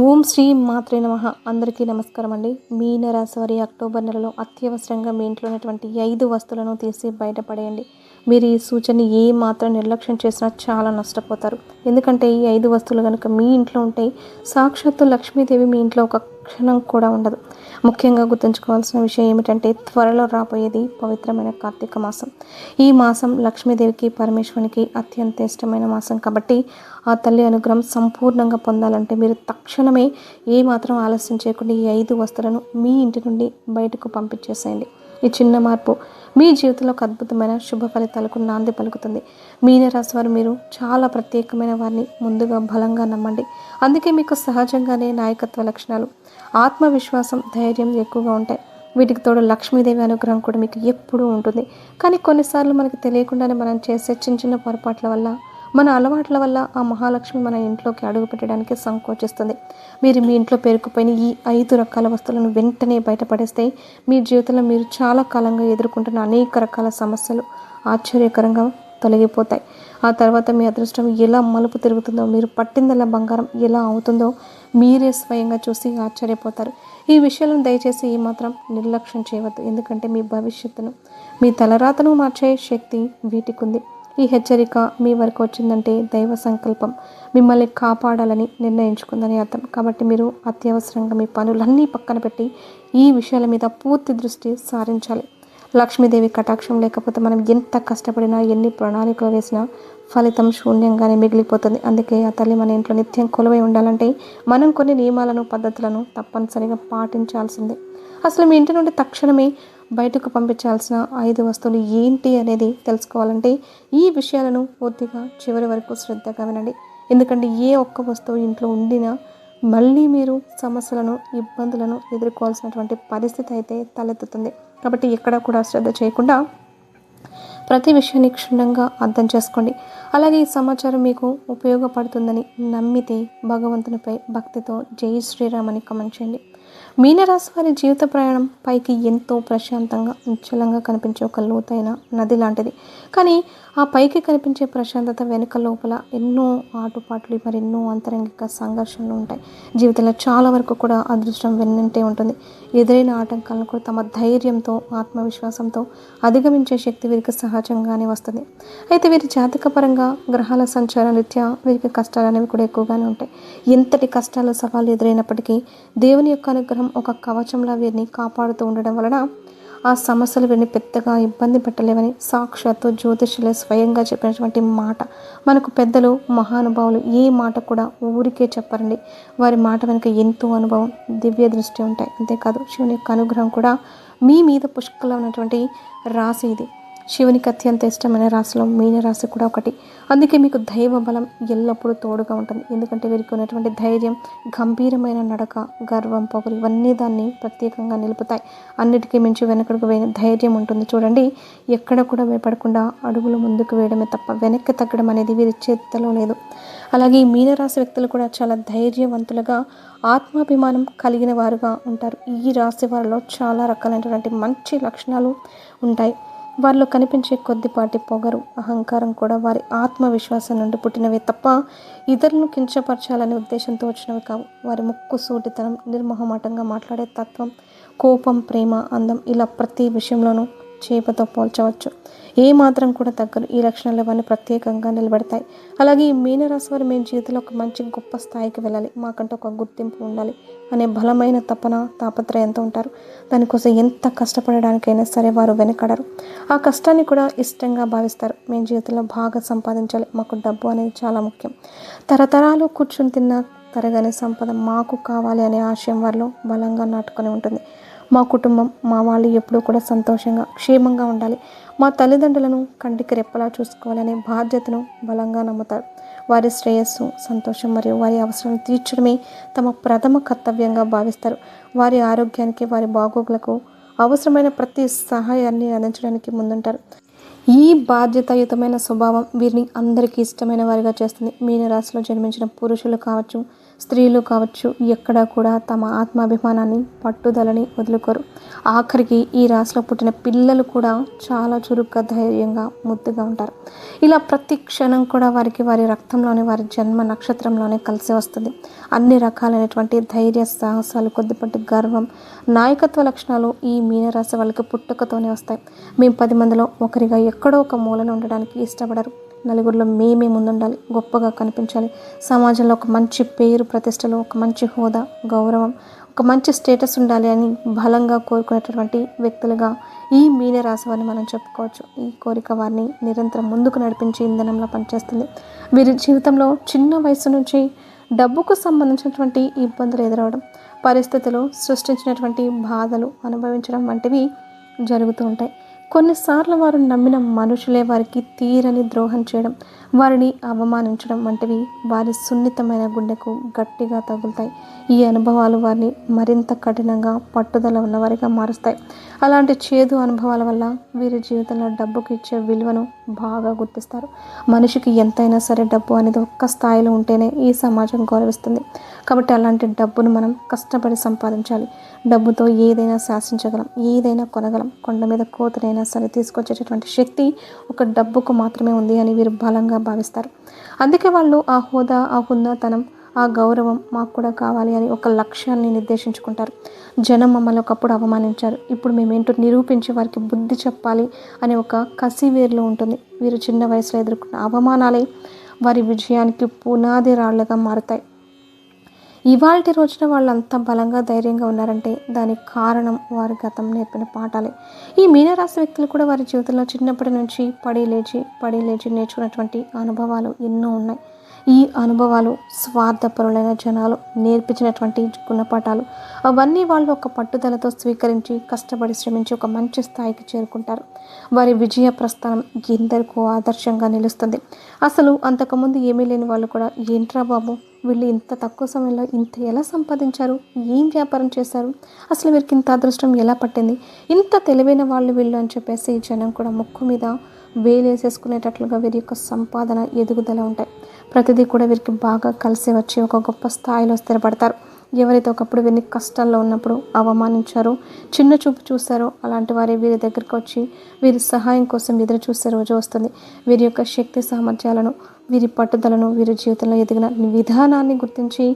ఓం శ్రీ మాత్రే నమ. అందరికీ నమస్కారం అండి. మీనరాశి వారి అక్టోబర్ నెలలో అత్యవసరంగా మీ ఇంట్లో ఉన్నటువంటి ఐదు వస్తువులను తీసి బయటపడేయండి. మీరు ఈ సూచనని ఏ మాత్రం నిర్లక్ష్యం చేసినా చాలా నష్టపోతారు. ఎందుకంటే ఈ ఐదు వస్తువులు కనుక మీ ఇంట్లో ఉంటే సాక్షాత్తు లక్ష్మీదేవి మీ ఇంట్లో ఒక క్షణం కూడా ఉండదు. ముఖ్యంగా గుర్తుంచుకోవాల్సిన విషయం ఏమిటంటే త్వరలో రాబోయేది పవిత్రమైన కార్తీక మాసం. ఈ మాసం లక్ష్మీదేవికి పరమేశ్వరునికి అత్యంత ఇష్టమైన మాసం కాబట్టి ఆ తల్లి అనుగ్రహం సంపూర్ణంగా పొందాలంటే మీరు తక్షణమే ఏ మాత్రం ఆలస్యం చేయకుండా ఈ ఐదు వస్తువులను మీ ఇంటి నుండి బయటకు పంపించేసేయండి. ఈ చిన్న మార్పు మీ జీవితంలో ఒక అద్భుతమైన శుభ ఫలితాలకు నాంది పలుకుతుంది. మీనరాశి వారు మీరు చాలా ప్రత్యేకమైన వారిని ముందుగా బలంగా నమ్మండి. అందుకే మీకు సహజంగానే నాయకత్వ లక్షణాలు ఆత్మవిశ్వాసం ధైర్యం ఎక్కువగా ఉంటాయి. వీటికి తోడు లక్ష్మీదేవి అనుగ్రహం కూడా మీకు ఎప్పుడూ ఉంటుంది. కానీ కొన్నిసార్లు మనకు తెలియకుండానే మనం చేసే చిన్న చిన్న పొరపాట్ల వల్ల మన అలవాట్ల వల్ల ఆ మహాలక్ష్మి మన ఇంట్లోకి అడుగు పెట్టడానికి సంకోచిస్తుంది. మీరు మీ ఇంట్లో పేరుకుపోయిన ఈ ఐదు రకాల వస్తువులను వెంటనే బయటపడేస్తే మీ జీవితంలో మీరు చాలా కాలంగా ఎదుర్కొంటున్న అనేక రకాల సమస్యలు ఆశ్చర్యకరంగా తొలగిపోతాయి. ఆ తర్వాత మీ అదృష్టం ఎలా మలుపు తిరుగుతుందో మీరు పట్టిందల్లా బంగారం ఎలా అవుతుందో మీరే స్వయంగా చూసి ఆశ్చర్యపోతారు. ఈ విషయాలను దయచేసి ఈ మాత్రం నిర్లక్ష్యం చేయవద్దు. ఎందుకంటే మీ భవిష్యత్తును మీ తలరాతను మార్చే శక్తి వీటికి ఉంది ఈ హెచ్చరిక మీ వరకు వచ్చిందంటే దైవ సంకల్పం. మిమ్మల్ని కాపాడాలని నిర్ణయించుకుందని అర్థం. కాబట్టి మీరు అత్యవసరంగా మీ పనులన్నీ పక్కన పెట్టి ఈ విషయాల మీద పూర్తి దృష్టి సారించాలి. లక్ష్మీదేవి కటాక్షం లేకపోతే మనం ఎంత కష్టపడినా ఎన్ని ప్రణాళికలు వేసినా ఫలితం శూన్యంగానే మిగిలిపోతుంది. అందుకే ఆ తల్లి మన ఇంట్లో నిత్యం కొలువై ఉండాలంటే మనం కొన్ని నియమాలను పద్ధతులను తప్పనిసరిగా పాటించాల్సిందే. అసలు మీ ఇంటి నుండి తక్షణమే బయటకు పంపించాల్సిన ఐదు వస్తువులు ఏంటి అనేది తెలుసుకోవాలంటే ఈ విషయాలను పూర్తిగా చివరి వరకు శ్రద్ధగా వినండి. ఎందుకంటే ఏ ఒక్క వస్తువు ఇంట్లో ఉండినా మళ్ళీ మీరు సమస్యలను ఇబ్బందులను ఎదుర్కోవాల్సినటువంటి పరిస్థితి అయితే తలెత్తుతుంది. కాబట్టి ఎక్కడ కూడా శ్రద్ధ చేయకుండా ప్రతి విషయాన్ని క్షుణ్ణంగా అర్థం చేసుకోండి. అలాగే ఈ సమాచారం మీకు ఉపయోగపడుతుందని నమ్మితే భగవంతునిపై భక్తితో జై శ్రీరామ్ అని కమెంట్ చేయండి. మీనరాశి వారి జీవిత ప్రయాణం పైకి ఎంతో ప్రశాంతంగా నిశ్చలంగా కనిపించే ఒక లోతైన నది లాంటిది. కానీ ఆ పైకి కనిపించే ప్రశాంతత వెనుక లోపల ఎన్నో ఆటుపాట్లు మరి ఎన్నో అంతరంగిక సంఘర్షణలు ఉంటాయి. జీవితంలో చాలా వరకు కూడా అదృష్టం వెన్నంటే ఉంటుంది. ఎదురైన ఆటంకాలను కూడా తమ ధైర్యంతో ఆత్మవిశ్వాసంతో అధిగమించే శక్తి వీరికి సహజంగానే వస్తుంది. అయితే వీరి జాతకపరంగా గ్రహాల సంచారం రీత్యా వీరికి కష్టాలు అనేవి కూడా ఎక్కువగానే ఉంటాయి. ఎంతటి కష్టాలు సవాళ్ళు ఎదురైనప్పటికీ దేవుని యొక్క అనుగ్రహం ఒక కవచంలా వీరిని కాపాడుతూ ఉండడం వలన ఆ సమస్యలు వీరిని పెద్దగా ఇబ్బంది పెట్టలేవని సాక్షాత్తు జ్యోతిష్యులే స్వయంగా చెప్పినటువంటి మాట. మనకు పెద్దలు మహానుభావులు ఏ మాట కూడా ఊరికే చెప్పరండి. వారి మాట వెనుక ఎంతో అనుభవం దివ్య దృష్టి ఉంటాయి. అంతేకాదు శివుని యొక్క అనుగ్రహం కూడా మీ మీద పుష్కలం ఉన్నటువంటి రాశి ఇది. శివునికి అత్యంత ఇష్టమైన రాశిలో మీనరాశి కూడా ఒకటి. అందుకే మీకు దైవ బలం ఎల్లప్పుడూ తోడుగా ఉంటుంది. ఎందుకంటే వీరికి ఉన్నటువంటి ధైర్యం గంభీరమైన నడక గర్వం పొగరు ఇవన్నీ దాన్ని ప్రత్యేకంగా నిలుపుతాయి. అన్నిటికీ మించి వెనకడుగు వేయని ధైర్యం ఉంటుంది. చూడండి ఎక్కడ కూడా భయపడకుండా అడుగులు ముందుకు వేయడమే తప్ప వెనక్కి తగ్గడం అనేది వీరి చేతిలో లేదు. అలాగే ఈ మీనరాశి వ్యక్తులు కూడా చాలా ధైర్యవంతులుగా ఆత్మాభిమానం కలిగిన వారుగా ఉంటారు. ఈ రాశి వారిలో చాలా రకాలైనటువంటి మంచి లక్షణాలు ఉంటాయి. వారిలో కనిపించే కొద్దిపాటి పొగరు అహంకారం కూడా వారి ఆత్మవిశ్వాసం నుండి పుట్టినవే తప్ప ఇతరులను కించపరచాలనే ఉద్దేశంతో వచ్చినవి కావు. వారి ముక్కు సూటితనం నిర్మోహమాటంగా మాట్లాడే తత్వం కోపం ప్రేమ అందం ఇలా ప్రతి విషయంలోనూ చేపతో పోల్చవచ్చు. ఏ మాత్రం కూడా తగ్గరు ఈ లక్షణాలు ఇవన్నీ ప్రత్యేకంగా నిలబడతాయి. అలాగే ఈ మీనరాశి వారు మేము జీవితంలో ఒక మంచి గొప్ప స్థాయికి వెళ్ళాలి. మాకంటే ఒక గుర్తింపు ఉండాలి. అనే బలమైన తపన తాపత్రయంతో ఉంటారు. దానికోసం ఎంత కష్టపడడానికైనా సరే వారు వెనకడరు. ఆ కష్టాన్ని కూడా ఇష్టంగా భావిస్తారు. మేము జీవితంలో బాగా సంపాదించాలి. మాకు డబ్బు అనేది చాలా ముఖ్యం. తరతరాలు కూర్చుని తిన్న తరగని సంపద మాకు కావాలి అనే ఆశయం వారిలో బలంగా నాటుకొని ఉంటుంది. మా కుటుంబం మా వాళ్ళు ఎప్పుడూ కూడా సంతోషంగా క్షేమంగా ఉండాలి. మా తల్లిదండ్రులను కంటికి రెప్పలా చూసుకోవాలనే బాధ్యతను బలంగా నమ్ముతారు. వారి శ్రేయస్సు సంతోషం మరియు వారి అవసరాలను తీర్చడమే తమ ప్రథమ కర్తవ్యంగా భావిస్తారు. వారి ఆరోగ్యానికి వారి బాగోగులకు అవసరమైన ప్రతి సహాయాన్ని అందించడానికి ముందుంటారు. ఈ బాధ్యతాయుతమైన స్వభావం వీరిని అందరికీ ఇష్టమైన వారిగా చేస్తుంది. మీనరాశిలో జన్మించిన పురుషులు కావచ్చు స్త్రీలు కావచ్చు ఎక్కడా కూడా తమ ఆత్మాభిమానాన్ని పట్టుదలని వదులుకోరు. ఆఖరికి ఈ రాశిలో పుట్టిన పిల్లలు కూడా చాలా చురుగ్గా ధైర్యంగా ముద్దుగా ఉంటారు. ఇలా ప్రతి క్షణం కూడా వారికి వారి రక్తంలోనే వారి జన్మ నక్షత్రంలోనే కలిసి వస్తుంది. అన్ని రకాలైనటువంటి ధైర్య సాహసాలు కొద్దిపాటి గర్వం నాయకత్వ లక్షణాలు ఈ మీనరాశి వాళ్ళకి పుట్టుకతోనే వస్తాయి. మేము పది మందిలో ఒకరిగా ఎక్కడో ఒక మూలన ఉండడానికి ఇష్టపడరు. నలుగురిలో మేమే ముందుండాలి గొప్పగా కనిపించాలి. సమాజంలో ఒక మంచి పేరు ప్రతిష్టలు ఒక మంచి హోదా గౌరవం ఒక మంచి స్టేటస్ ఉండాలి అని బలంగా కోరుకునేటటువంటి వ్యక్తులుగా ఈ మీన రాశి వారిని మనం చెప్పుకోవచ్చు. ఈ కోరిక వారిని నిరంతరం ముందుకు నడిపించి ఇంధనంలో పనిచేస్తుంది. వీరి జీవితంలో చిన్న వయసు నుంచి డబ్బుకు సంబంధించినటువంటి ఇబ్బందులు ఎదురవడం పరిస్థితులు సృష్టించినటువంటి బాధలు అనుభవించడం వంటివి జరుగుతూ ఉంటాయి. కొన్నిసార్లు వారు నమ్మిన మనుషులే వారికి తీరని ద్రోహం చేయడం వారిని అవమానించడం వంటివి వారి సున్నితమైన గుండెకు గట్టిగా తగులుతాయి. ఈ అనుభవాలు వారిని మరింత కఠినంగా పట్టుదల ఉన్నవారిగా మారుస్తాయి. అలాంటి చేదు అనుభవాల వల్ల వీరి జీవితంలో డబ్బుకి ఇచ్చే విలువను బాగా గుర్తిస్తారు. మనిషికి ఎంతైనా సరే డబ్బు అనేది ఒక్క స్థాయిలో ఉంటేనే ఈ సమాజం గౌరవిస్తుంది. కాబట్టి అలాంటి డబ్బును మనం కష్టపడి సంపాదించాలి. డబ్బుతో ఏదైనా శాసించగలం ఏదైనా కొనగలం కొండ మీద కోతనైనా సరే తీసుకొచ్చేటటువంటి శక్తి ఒక డబ్బుకు మాత్రమే ఉంది అని వీరు బలంగా భావిస్తారు. అందుకే వాళ్ళు ఆ హోదా ఆ హుందాతనం ఆ గౌరవం మాకు కూడా కావాలి అని ఒక లక్ష్యాన్ని నిర్దేశించుకుంటారు. జనం మమ్మల్ని ఒకప్పుడు అవమానించారు. ఇప్పుడు మేమేంటో నిరూపించి వారికి బుద్ధి చెప్పాలి అనే ఒక కసి వేరులో ఉంటుంది. వీరు చిన్న వయసులో ఎదుర్కొన్న అవమానాలే వారి విజయానికి పునాది రాళ్ళుగా మారుతాయి. ఇవాళ రోజున వాళ్ళు అంత బలంగా ధైర్యంగా ఉన్నారంటే దానికి కారణం వారి గతం నేర్పిన పాఠాలే. ఈ మీనరాశి వ్యక్తులు కూడా వారి జీవితంలో చిన్నప్పటి నుంచి పడి లేచి పడి లేచి నేర్చుకున్నటువంటి అనుభవాలు ఎన్నో ఉన్నాయి. ఈ అనుభవాలు స్వార్థపరులైన జనాలు నేర్పించినటువంటి గుణపాఠాలు. అవన్నీ వాళ్ళు ఒక పట్టుదలతో స్వీకరించి కష్టపడి శ్రమించి ఒక మంచి స్థాయికి చేరుకుంటారు. వారి విజయ ప్రస్థానం ఎందరికో ఆదర్శంగా నిలుస్తుంది. అసలు అంతకుముందు ఏమీ లేని వాళ్ళు కూడా ఏంట్రా బాబు వీళ్ళు ఇంత తక్కువ సమయంలో ఇంత ఎలా సంపాదించారు? ఏం వ్యాపారం చేశారు? అసలు వీరికి ఇంత అదృష్టం ఎలా పట్టింది? ఇంత తెలివైన వాళ్ళు వీళ్ళు అని చెప్పేసి జనం కూడా ముక్కు మీద వేలేసేసుకునేటట్లుగా వీరి యొక్క సంపాదన ఎదుగుదల ఉంటాయి. ప్రతిదీ కూడా వీరికి బాగా కలిసి వచ్చి ఒక గొప్ప స్థాయిలో స్థిరపడతారు. ఎవరైతే ఒకప్పుడు వీరిని కష్టాల్లో ఉన్నప్పుడు అవమానించారో చిన్న చూపు చూశారో అలాంటి వారే వీరి దగ్గరికి వచ్చి వీరి సహాయం కోసం ఎదురు చూసే రోజు వస్తుంది. వీరి యొక్క శక్తి సామర్థ్యాలను వీరి పట్టుదలను వీరి జీవితంలో ఎదిగిన విధానాన్ని గుర్తించి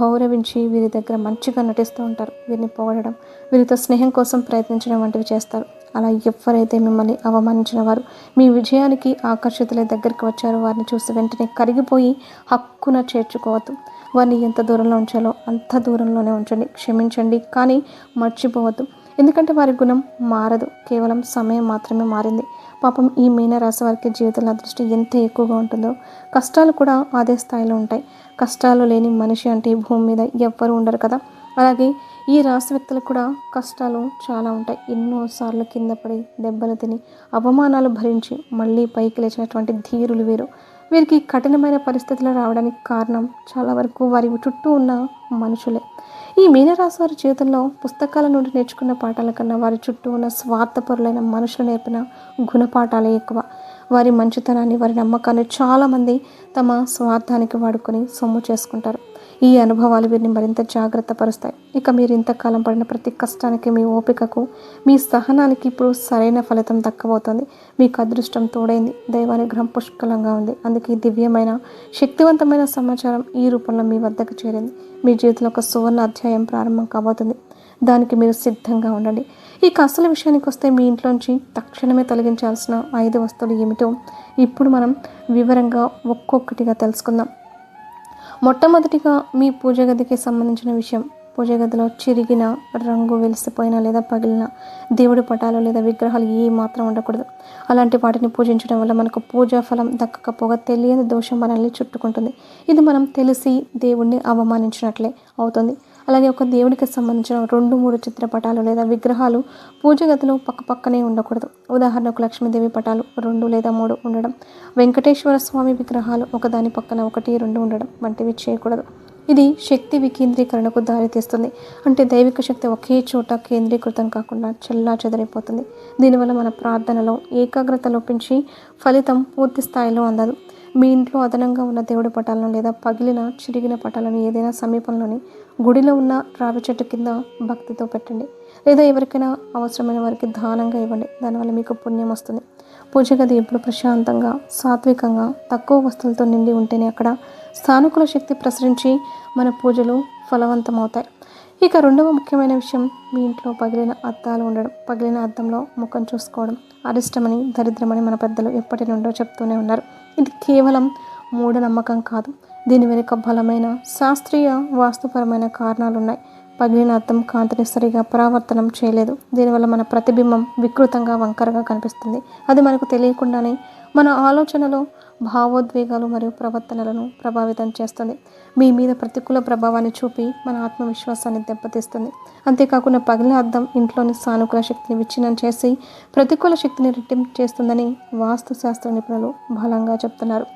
గౌరవించి వీరి దగ్గర మంచిగా నటిస్తూ ఉంటారు. వీరిని పొగడడం వీరితో స్నేహం కోసం ప్రయత్నించడం వంటివి చేస్తారు. అలా ఎవరైతే మిమ్మల్ని అవమానించిన వారు మీ విజయానికి ఆకర్షితుల దగ్గరికి వచ్చారో వారిని చూసి వెంటనే కరిగిపోయి హక్కున చేర్చుకోవద్దు. వారిని ఎంత దూరంలో ఉంచాలో అంత దూరంలోనే ఉంచండి క్షమించండి కానీ మర్చిపోవద్దు. ఎందుకంటే వారి గుణం మారదు కేవలం సమయం మాత్రమే మారింది. పాపం ఈ మీనరాశి వారికి జీవితంలో దృష్టి ఎంత ఎక్కువగా ఉంటుందో కష్టాలు కూడా అదే స్థాయిలో ఉంటాయి. కష్టాలు లేని మనిషి అంటే భూమి మీద ఎవ్వరు ఉండరు కదా. అలాగే ఈ రాశి వ్యక్తులకు కూడా కష్టాలు చాలా ఉంటాయి. ఎన్నోసార్లు కింద పడి దెబ్బలు తిని అవమానాలు భరించి మళ్ళీ పైకి లేచినటువంటి ధీరులు వీరు. వీరికి కఠినమైన పరిస్థితులు రావడానికి కారణం చాలా వరకు వారి చుట్టూ ఉన్న మనుషులే. ఈ మీనరాశి వారి జీవితంలో పుస్తకాల నుండి నేర్చుకున్న పాఠాల కన్నా వారి చుట్టూ ఉన్న స్వార్థపరులైన మనుషులు నేర్పిన గుణపాఠాలే ఎక్కువ. వారి మంచితనాన్ని వారి నమ్మకాన్ని చాలామంది తమ స్వార్థానికి వాడుకొని సొమ్ము చేసుకుంటారు. ఈ అనుభవాలు వీరిని మరింత జాగ్రత్త పరుస్తాయి ఇక మీరు ఇంతకాలం పడిన ప్రతి కష్టానికి మీ ఓపికకు మీ సహనానికి ఇప్పుడు సరైన ఫలితం దక్కబోతోంది. మీకు అదృష్టం తోడైంది. దైవానుగ్రహం పుష్కలంగా ఉంది. అందుకే దివ్యమైన శక్తివంతమైన సమాచారం ఈ రూపంలో మీ వద్దకు చేరింది. మీ జీవితంలో ఒక సువర్ణ అధ్యాయం ప్రారంభం కాబోతుంది. దానికి మీరు సిద్ధంగా ఉండండి. ఇక అసలు విషయానికి వస్తే మీ ఇంట్లోంచి తక్షణమే తొలగించాల్సిన ఐదు వస్తువులు ఏమిటో ఇప్పుడు మనం వివరంగా ఒక్కొక్కటిగా తెలుసుకుందాం. మొట్టమొదటిగా మీ పూజ గదికి సంబంధించిన విషయం పూజ గదిలో చిరిగిన రంగు వెలిసిపోయిన లేదా పగిలిన దేవుడి పటాలు లేదా విగ్రహాలు ఏ మాత్రం ఉండకూడదు. అలాంటి వాటిని పూజించడం వల్ల మనకు పూజా ఫలం దక్కకపోగా తెలియని దోషం మనల్ని చుట్టుకుంటుంది. ఇది మనం తెలిసి దేవుణ్ణి అవమానించినట్లే అవుతుంది. అలాగే ఒక దేవుడికి సంబంధించిన రెండు మూడు చిత్రపటాలు లేదా విగ్రహాలు పూజ గదిలో ఉండకూడదు. ఉదాహరణకు లక్ష్మీదేవి పటాలు రెండు లేదా మూడు ఉండడం వెంకటేశ్వర స్వామి విగ్రహాలు ఒకదాని పక్కన ఒకటి రెండు ఉండడం వంటివి చేయకూడదు. ఇది శక్తి వికేంద్రీకరణకు దారితీస్తుంది. అంటే దైవిక శక్తి ఒకే చోట కేంద్రీకృతం కాకుండా చెల్లా చెదరైపోతుంది. దీనివల్ల మన ప్రార్థనలో ఏకాగ్రత లోపించి ఫలితం పూర్తి స్థాయిలో అందదు. మీ ఇంట్లో అదనంగా ఉన్న దేవుడి పటాలను లేదా పగిలిన చిరిగిన పటాలను ఏదైనా సమీపంలోని గుడిలో ఉన్న రావి చెట్టు కింద భక్తితో పెట్టండి. లేదా ఎవరికైనా అవసరమైన వారికి దానంగా ఇవ్వండి. దానివల్ల మీకు పుణ్యం వస్తుంది. పూజ గది ఎప్పుడు ప్రశాంతంగా సాత్వికంగా తక్కువ వస్తువులతో నిండి ఉంటేనే అక్కడ సానుకూల శక్తి ప్రసరించి మన పూజలు ఫలవంతమవుతాయి. ఇక రెండవ ముఖ్యమైన విషయం మీ ఇంట్లో పగిలిన అద్దాలు ఉండడం. పగిలిన అద్దంలో ముఖం చూసుకోవడం. అరిష్టమని దరిద్రమని మన పెద్దలు ఎప్పటి నుండో చెప్తూనే ఉన్నారు. ఇది కేవలం మూఢనమ్మకం కాదు. దీని వెనుక బలమైన శాస్త్రీయ వాస్తుపరమైన కారణాలు ఉన్నాయి పగిలిన అర్థం కాంతిని సరిగా పరావర్తనం చేయలేదు. దీనివల్ల మన ప్రతిబింబం వికృతంగా వంకరగా కనిపిస్తుంది. అది మనకు తెలియకుండానే మన ఆలోచనలో భావోద్వేగాలు మరియు ప్రవర్తనలను ప్రభావితం చేస్తుంది. మీ మీద ప్రతికూల ప్రభావాన్ని చూపి మన ఆత్మవిశ్వాసాన్ని దెబ్బతీస్తుంది. అంతేకాకుండా పగిలిన అర్థం ఇంట్లోని సానుకూల శక్తిని విచ్ఛిన్నం చేసి ప్రతికూల శక్తిని రెట్టింపు చేస్తుందని వాస్తు శాస్త్ర నిపుణులు బలంగా చెప్తున్నారు.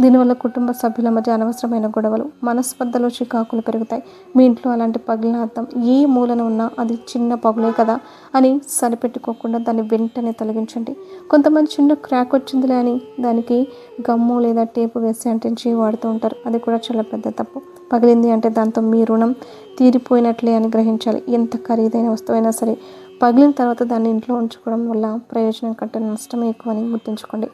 దీనివల్ల కుటుంబ సభ్యుల మధ్య అనవసరమైన గొడవలు మనస్పర్ధలు చికాకులు పెరుగుతాయి. మీ ఇంట్లో అలాంటి పగిలిన అర్థం ఏ మూలన ఉన్నా అది చిన్న పగులే కదా అని సరిపెట్టుకోకుండా దాన్ని వెంటనే తొలగించండి. కొంతమంది చిన్న క్రాక్ వచ్చిందిలే అని దానికి గమ్ము లేదా టేపు వేసి అంటించి వాడుతూ ఉంటారు. అది కూడా చాలా పెద్ద తప్పు. పగిలింది అంటే దాంతో మీ రుణం తీరిపోయినట్లే అని గ్రహించాలి. ఎంత ఖరీదైన వస్తువైనా సరే పగిలిన తర్వాత దాన్ని ఇంట్లో ఉంచుకోవడం వల్ల ప్రయోజనం కంటే నష్టమే ఎక్కువ అని గుర్తుంచుకోండి.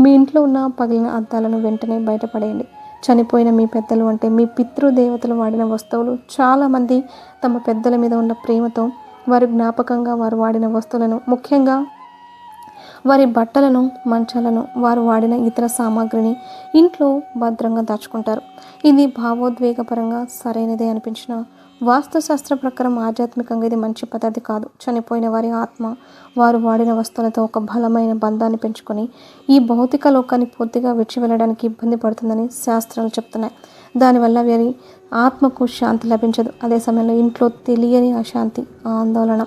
మీ ఇంట్లో ఉన్న పగిలిన అద్దాలను వెంటనే బయటపడేయండి. చనిపోయిన మీ పెద్దలు అంటే మీ పితృదేవతలు వాడిన వస్తువులు చాలామంది తమ పెద్దల మీద ఉన్న ప్రేమతో వారి జ్ఞాపకంగా వారు వాడిన వస్తువులను ముఖ్యంగా వారి బట్టలను మంచాలను వారు వాడిన ఇతర సామాగ్రిని ఇంట్లో భద్రంగా దాచుకుంటారు. ఇది భావోద్వేగపరంగా సరైనదే అనిపించిన వాస్తుశాస్త్ర ప్రకారం ఆధ్యాత్మికంగా ఇది మంచి పద్ధతి కాదు. చనిపోయిన వారి ఆత్మ వారు వాడిన వస్తువులతో ఒక బలమైన బంధాన్ని పెంచుకొని ఈ భౌతిక లోకాన్ని పూర్తిగా విడిచి వెళ్ళడానికి ఇబ్బంది పడుతుందని శాస్త్రాలు చెప్తున్నాయి. దానివల్ల వారి ఆత్మకు శాంతి లభించదు. అదే సమయంలో ఇంట్లో తెలియని అశాంతి ఆందోళన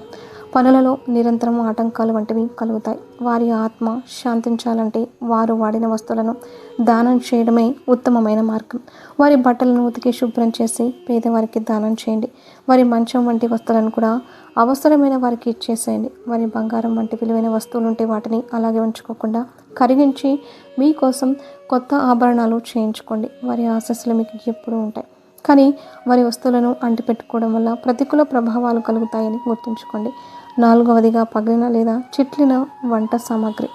పనులలో నిరంతరం ఆటంకాలు వంటివి కలుగుతాయి. వారి ఆత్మ శాంతించాలంటే వారు వాడిన వస్తువులను దానం చేయడమే ఉత్తమమైన మార్గం. వారి బట్టలను ఉతికి శుభ్రం చేసి పేదవారికి దానం చేయండి. వారి మంచం వంటి వస్తువులను కూడా అవసరమైన వారికి ఇచ్చేసేయండి. వారి బంగారం వంటి విలువైన వస్తువులు ఉంటే వాటిని అలాగే ఉంచుకోకుండా కరిగించి మీకోసం కొత్త ఆభరణాలు చేయించుకోండి. వారి ఆశస్సులు మీకు ఎప్పుడూ ఉంటాయి. కానీ వారి వస్తువులను అంటిపెట్టుకోవడం వల్ల ప్రతికూల ప్రభావాలు కలుగుతాయని గుర్తుంచుకోండి. నాలుగవదిగా పగిలిన లేదా చిట్లిన వంట సామాగ్రి.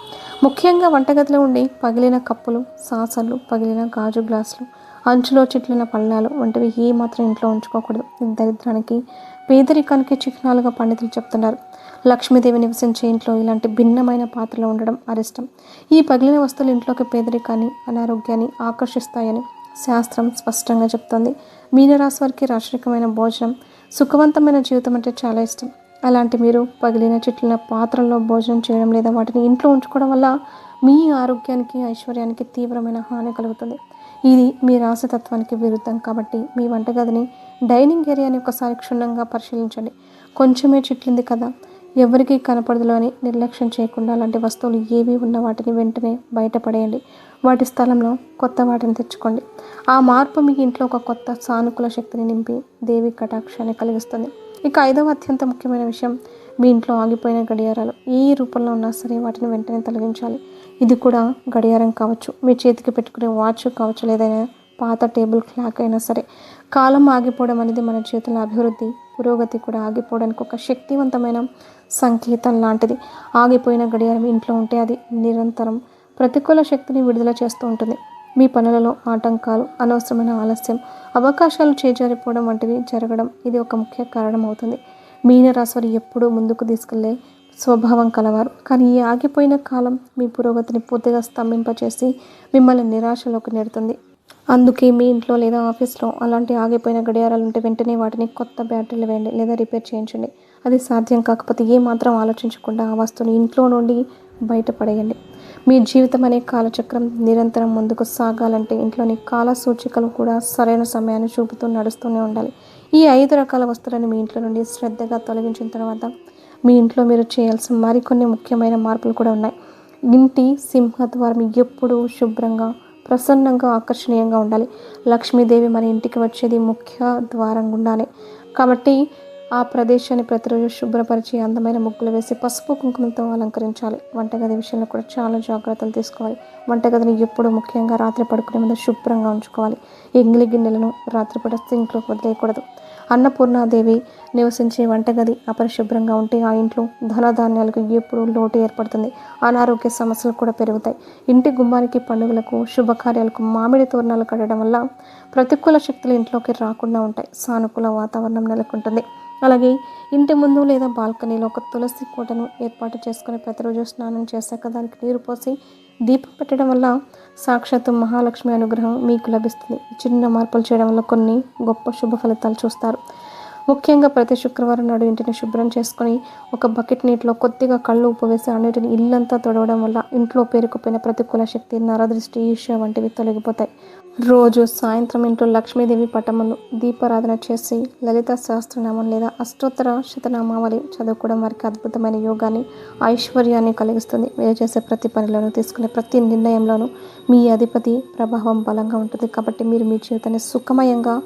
ముఖ్యంగా వంటగదిలో ఉండి పగిలిన కప్పులు సాసర్లు పగిలిన గాజు గ్లాసులు అంచులో చిట్లిన పళ్ళాలు వంటివి ఏ మాత్రం ఇంట్లో ఉంచుకోకూడదు. దరిద్రానికి పేదరికానికి చిహ్నాలుగా పండితులు చెప్తున్నారు. లక్ష్మీదేవి నివసించే ఇంట్లో ఇలాంటి భిన్నమైన పాత్రలు ఉండడం అరిష్టం. ఈ పగిలిన వస్తువులు ఇంట్లోకి పేదరికాన్ని అనారోగ్యాన్ని ఆకర్షిస్తాయని శాస్త్రం స్పష్టంగా చెప్తోంది. మీనరాశి వారికి రాశరికమైన భోజనం సుఖవంతమైన జీవితం అంటే చాలా ఇష్టం. అలాంటి మీరు పగిలిన చిట్లిన పాత్రల్లో భోజనం చేయడం లేదా వాటిని ఇంట్లో ఉంచుకోవడం వల్ల మీ ఆరోగ్యానికి ఐశ్వర్యానికి తీవ్రమైన హాని కలుగుతుంది. ఇది మీ రాసతత్వానికి విరుద్ధం కాబట్టి మీ వంటగదిని డైనింగ్ ఏరియాని ఒకసారి క్షుణ్ణంగా పరిశీలించండి. కొంచెమే చిట్లింది కదా. ఎవరికీ కనపడదులో అని నిర్లక్ష్యం చేయకుండా అలాంటి వస్తువులు ఏవి ఉన్న వాటిని వెంటనే బయటపడేయండి వాటి స్థలంలో కొత్త వాటిని తెచ్చుకోండి. ఆ మార్పు మీ ఇంట్లో ఒక కొత్త సానుకూల శక్తిని నింపి దేవి కటాక్షాన్ని కలిగిస్తుంది. ఇక ఐదవ అత్యంత ముఖ్యమైన విషయం మీ ఇంట్లో ఆగిపోయిన గడియారాలు. ఏ రూపంలో ఉన్నా సరే వాటిని వెంటనే తొలగించాలి. ఇది కూడా గడియారం కావచ్చు. మీ చేతికి పెట్టుకునే వాచ్ కావచ్చు లేదైనా పాత టేబుల్ క్లాక్ అయినా సరే. కాలం ఆగిపోవడం అనేది మన జీవితంలో అభివృద్ధి పురోగతి కూడా ఆగిపోవడానికి ఒక శక్తివంతమైన సంకేతం లాంటిది. ఆగిపోయిన గడియారం ఇంట్లో ఉంటే అది నిరంతరం ప్రతికూల శక్తిని విడుదల చేస్తూ ఉంటుంది. మీ పనులలో ఆటంకాలు అనవసరమైన ఆలస్యం అవకాశాలు చేజారిపోవడం వంటివి జరగడం ఇది ఒక ముఖ్య కారణం అవుతుంది మీనరాశి ఎప్పుడూ ముందుకు తీసుకెళ్ళే స్వభావం కలవారు. కానీ ఈ ఆగిపోయిన కాలం మీ పురోగతిని పూర్తిగా స్తంభింపచేసి మిమ్మల్ని నిరాశలోకి నెడుతుంది. అందుకే మీ ఇంట్లో లేదా ఆఫీస్లో అలాంటి ఆగిపోయిన గడియారాలు ఉంటే వెంటనే వాటిని కొత్త బ్యాటరీలు వేయండి లేదా రిపేర్ చేయించండి. అది సాధ్యం కాకపోతే ఏ మాత్రం ఆలోచించకుండా ఆ వస్తువుని ఇంట్లో నుండి బయటపడేయండి. మీ జీవితం అనే కాలచక్రం నిరంతరం ముందుకు సాగాలంటే ఇంట్లోని కాల సూచికలు కూడా సరైన సమయాన్ని చూపుతూ నడుస్తూనే ఉండాలి. ఈ ఐదు రకాల వస్తువులను మీ ఇంట్లో నుండి శ్రద్ధగా తొలగించిన తర్వాత మీ ఇంట్లో మీరు చేయాల్సిన మరికొన్ని ముఖ్యమైన మార్పులు కూడా ఉన్నాయి. ఇంటి సింహద్వారం ఎప్పుడూ శుభ్రంగా ప్రసన్నంగా ఆకర్షణీయంగా ఉండాలి. లక్ష్మీదేవి మన ఇంటికి వచ్చేది ముఖ్య ద్వారం గుండానే. కాబట్టి ఆ ప్రదేశాన్ని ప్రతిరోజు శుభ్రపరిచి అందమైన ముగ్గులు వేసి పసుపు కుంకుమతో అలంకరించాలి. వంటగది విషయంలో కూడా చాలా జాగ్రత్తలు తీసుకోవాలి. వంటగదిని ఎప్పుడు ముఖ్యంగా రాత్రి పడుకునే ముందు శుభ్రంగా ఉంచుకోవాలి. ఎంగిలి గిన్నెలను రాత్రిపూట సింక్లో వదిలేయకూడదు. అన్నపూర్ణాదేవి నివసించే వంటగది అపరిశుభ్రంగా ఉంటే ఆ ఇంట్లో ధనధాన్యాలకు ఎప్పుడు లోటు ఏర్పడుతుంది. అనారోగ్య సమస్యలు కూడా పెరుగుతాయి. ఇంటి గుమ్మానికి పండుగలకు శుభకార్యాలకు మామిడి తోరణాలు కట్టడం వల్ల ప్రతికూల శక్తులు ఇంట్లోకి రాకుండా ఉంటాయి. సానుకూల వాతావరణం నెలకొంటుంది. అలాగే ఇంటి ముందు లేదా బాల్కనీలో ఒక తులసి కోటను ఏర్పాటు చేసుకుని ప్రతిరోజు స్నానం చేశాక దానికి నీరు పోసి దీపం పెట్టడం వల్ల సాక్షాత్తు మహాలక్ష్మి అనుగ్రహం మీకు లభిస్తుంది. చిన్న మార్పులు చేయడం వల్ల కొన్ని గొప్ప శుభ ఫలితాలు చూస్తారు. ముఖ్యంగా ప్రతి శుక్రవారం నాడు ఇంటిని శుభ్రం చేసుకొని ఒక బకెట్ నీటిలో కొద్దిగా కళ్ళు ఉప్పు వేసి ఆ నీటిని ఇల్లంతా తొడవడం వల్ల ఇంట్లో పేరుకుపోయిన ప్రతికూల శక్తి నరదృష్టి ఈర్ష్య వంటివి తొలగిపోతాయి. రోజు సాయంత్రం ఇంట్లో లక్ష్మీదేవి పటములు దీపారాధన చేసి లలిత సహస్రనామం లేదా అష్టోత్తర శతనామావళి చదువుకోవడం వారికి అద్భుతమైన యోగాన్ని ఐశ్వర్యాన్ని కలిగిస్తుంది. మీరు చేసే ప్రతి పనిలోనూ తీసుకునే ప్రతి నిర్ణయంలోనూ మీ అధిపతి ప్రభావం బలంగా ఉంటుంది. కాబట్టి మీరు మీ జీవితాన్ని సుఖమయంగా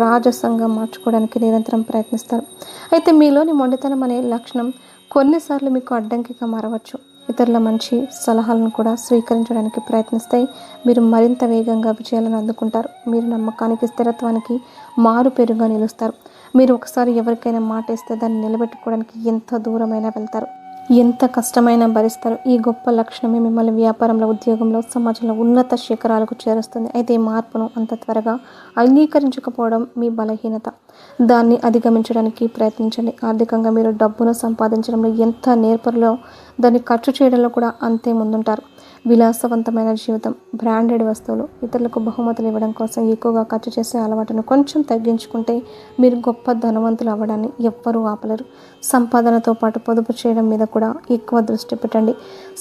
రాజసంగా మార్చుకోవడానికి నిరంతరం ప్రయత్నిస్తారు. అయితే మీలోని మొండితనం అనే లక్షణం కొన్నిసార్లు మీకు అడ్డంకిగా మారవచ్చు. ఇతరుల మంచి సలహాలను కూడా స్వీకరించడానికి ప్రయత్నిస్తాయి. మీరు మరింత వేగంగా విజయాలను అందుకుంటారు. మీరు నమ్మకానికి స్థిరత్వానికి మారు పేరుగా నిలుస్తారు. మీరు ఒకసారి ఎవరికైనా మాట ఇస్తే దాన్ని నిలబెట్టుకోవడానికి ఎంత దూరమైనా వెళ్తారు. ఎంత కష్టమైనా భరిస్తారు. ఈ గొప్ప లక్షణమే మిమ్మల్ని వ్యాపారంలో ఉద్యోగంలో సమాజంలో ఉన్నత శిఖరాలకు చేరుస్తుంది. అయితే ఈ మార్పును అంత త్వరగా అంగీకరించకపోవడం మీ బలహీనత. దాన్ని అధిగమించడానికి ప్రయత్నించండి. ఆర్థికంగా మీరు డబ్బును సంపాదించడంలో ఎంత నేర్పరిలో దాన్ని ఖర్చు చేయడంలో కూడా అంతే ముందుంటారు. విలాసవంతమైన జీవితం బ్రాండెడ్ వస్తువులు ఇతరులకు బహుమతులు ఇవ్వడం కోసం ఎక్కువగా ఖర్చు చేసే అలవాటును కొంచెం తగ్గించుకుంటే మీరు గొప్ప ధనవంతులు అవ్వడాన్ని ఎవ్వరూ ఆపలేరు. సంపాదనతో పాటు పొదుపు చేయడం మీద కూడా ఎక్కువ దృష్టి పెట్టండి.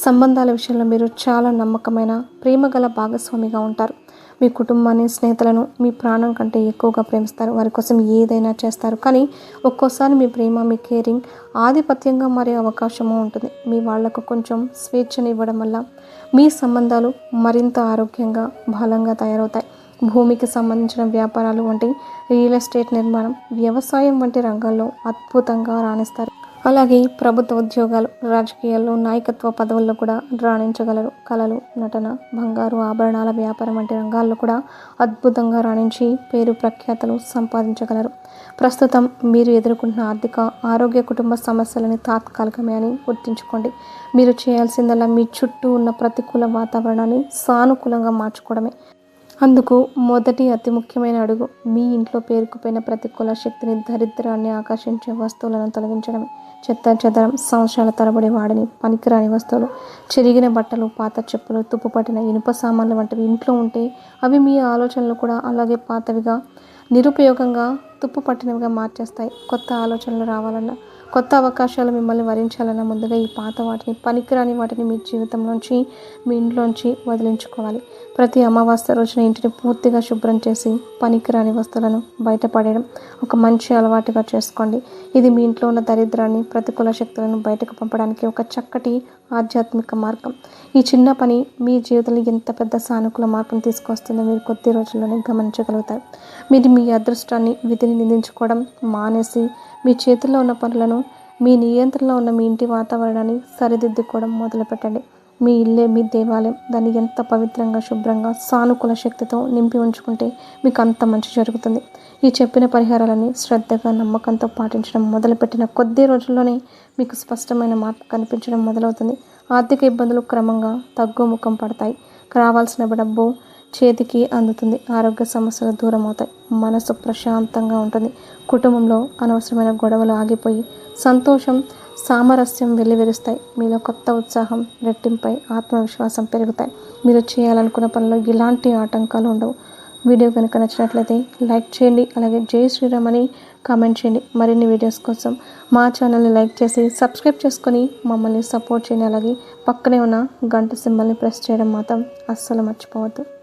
సంబంధాల విషయంలో మీరు చాలా నమ్మకమైన ప్రేమగల భాగస్వామిగా ఉంటారు. మీ కుటుంబాన్ని స్నేహితులను మీ ప్రాణం కంటే ఎక్కువగా ప్రేమిస్తారు. వారి కోసం ఏదైనా చేస్తారు. కానీ ఒక్కోసారి మీ ప్రేమ మీ కేరింగ్ ఆధిపత్యంగా మారే అవకాశము ఉంటుంది. మీ వాళ్ళకు కొంచెం స్వేచ్ఛను ఇవ్వడం వల్ల మీ సంబంధాలు మరింత ఆరోగ్యంగా బలంగా తయారవుతాయి. భూమికి సంబంధించిన వ్యాపారాలు వంటి రియల్ ఎస్టేట్ నిర్మాణం వ్యవసాయం వంటి రంగాల్లో అద్భుతంగా రాణిస్తారు. అలాగే ప్రభుత్వ ఉద్యోగాలు రాజకీయాల్లో నాయకత్వ పదవుల్లో కూడా రాణించగలరు. కళలు నటన బంగారు ఆభరణాల వ్యాపారం వంటి రంగాల్లో కూడా అద్భుతంగా రాణించి పేరు ప్రఖ్యాతలు సంపాదించగలరు. ప్రస్తుతం మీరు ఎదుర్కొంటున్న ఆర్థిక ఆరోగ్య కుటుంబ సమస్యలని తాత్కాలికమే అని గుర్తుంచుకోండి. మీరు చేయాల్సిందల్లా మీ చుట్టూ ఉన్న ప్రతికూల వాతావరణాన్ని సానుకూలంగా మార్చుకోవడమే. అందుకు మొదటి అతి ముఖ్యమైన అడుగు మీ ఇంట్లో పేరుకుపోయిన ప్రతికూల శక్తిని దరిద్రాన్ని ఆకర్షించే వస్తువులను తొలగించడమే. చెత్త చెదరం సంవత్సరాల తరబడి వాడని పనికిరాని వస్తువులు చెరిగిన బట్టలు పాత చెప్పులు తుప్పు పట్టిన ఇనుప సామాన్లు వంటివి ఇంట్లో ఉంటే అవి మీ ఆలోచనలు కూడా అలాగే పాతవిగా నిరుపయోగంగా తుప్పు పట్టినవిగా మార్చేస్తాయి. కొత్త ఆలోచనలు రావాలన్నా కొత్త అవకాశాలు మిమ్మల్ని వరించాలన్నా ముందుగా ఈ పాత వాటిని పనికిరాని వాటిని మీ జీవితంలోంచి మీ ఇంట్లోంచి వదిలించుకోవాలి. ప్రతి అమావాస్య రోజున ఇంటిని పూర్తిగా శుభ్రం చేసి పనికిరాని వస్తువులను బయటపడేయడం ఒక మంచి అలవాటుగా చేసుకోండి. ఇది మీ ఇంట్లో ఉన్న దరిద్రాన్ని ప్రతికూల శక్తులను బయటకు పంపడానికి ఒక చక్కటి ఆధ్యాత్మిక మార్గం. ఈ చిన్న పని మీ జీవితంలో ఎంత పెద్ద సానుకూల మార్పును తీసుకొస్తుందో మీరు కొద్ది రోజుల్లోనే గమనించగలుగుతారు. మీరు మీ అదృష్టాన్ని విధిని నిందించుకోవడం మానేసి మీ చేతుల్లో ఉన్న పనులను మీ నియంత్రణలో ఉన్న మీ ఇంటి వాతావరణాన్ని సరిదిద్దుకోవడం మొదలుపెట్టండి. మీ ఇల్లే మీ దేవాలయం. దాన్ని ఎంత పవిత్రంగా శుభ్రంగా సానుకూల శక్తితో నింపి ఉంచుకుంటే మీకు అంత మంచి జరుగుతుంది. ఈ చెప్పిన పరిహారాలని శ్రద్ధగా నమ్మకంతో పాటించడం మొదలుపెట్టిన కొద్ది రోజుల్లోనే మీకు స్పష్టమైన మార్పు కనిపించడం మొదలవుతుంది. ఆర్థిక ఇబ్బందులు క్రమంగా తగ్గుముఖం పడతాయి. రావాల్సిన డబ్బు చేతికి అందుతుంది. ఆరోగ్య సమస్యలు దూరం అవుతాయి మనసు ప్రశాంతంగా ఉంటుంది. కుటుంబంలో అనవసరమైన గొడవలు ఆగిపోయి సంతోషం సామరస్యం వెల్లివిరుస్తాయి. మీలో కొత్త ఉత్సాహం రెట్టింపై ఆత్మవిశ్వాసం పెరుగుతాయి. మీరు చేయాలనుకున్న పనిలో ఎలాంటి ఆటంకాలు ఉండవు. వీడియో కనుక నచ్చినట్లయితే లైక్ చేయండి అలాగే జై శ్రీరామ్ అని కామెంట్ చేయండి. మరిన్ని వీడియోస్ కోసం మా ఛానల్ని లైక్ చేసి సబ్స్క్రైబ్ చేసుకొని మమ్మల్ని సపోర్ట్ చేయండి. అలాగే పక్కనే ఉన్న గంట సింబల్ని ప్రెస్ చేయడం మాత్రం అస్సలు మర్చిపోవద్దు.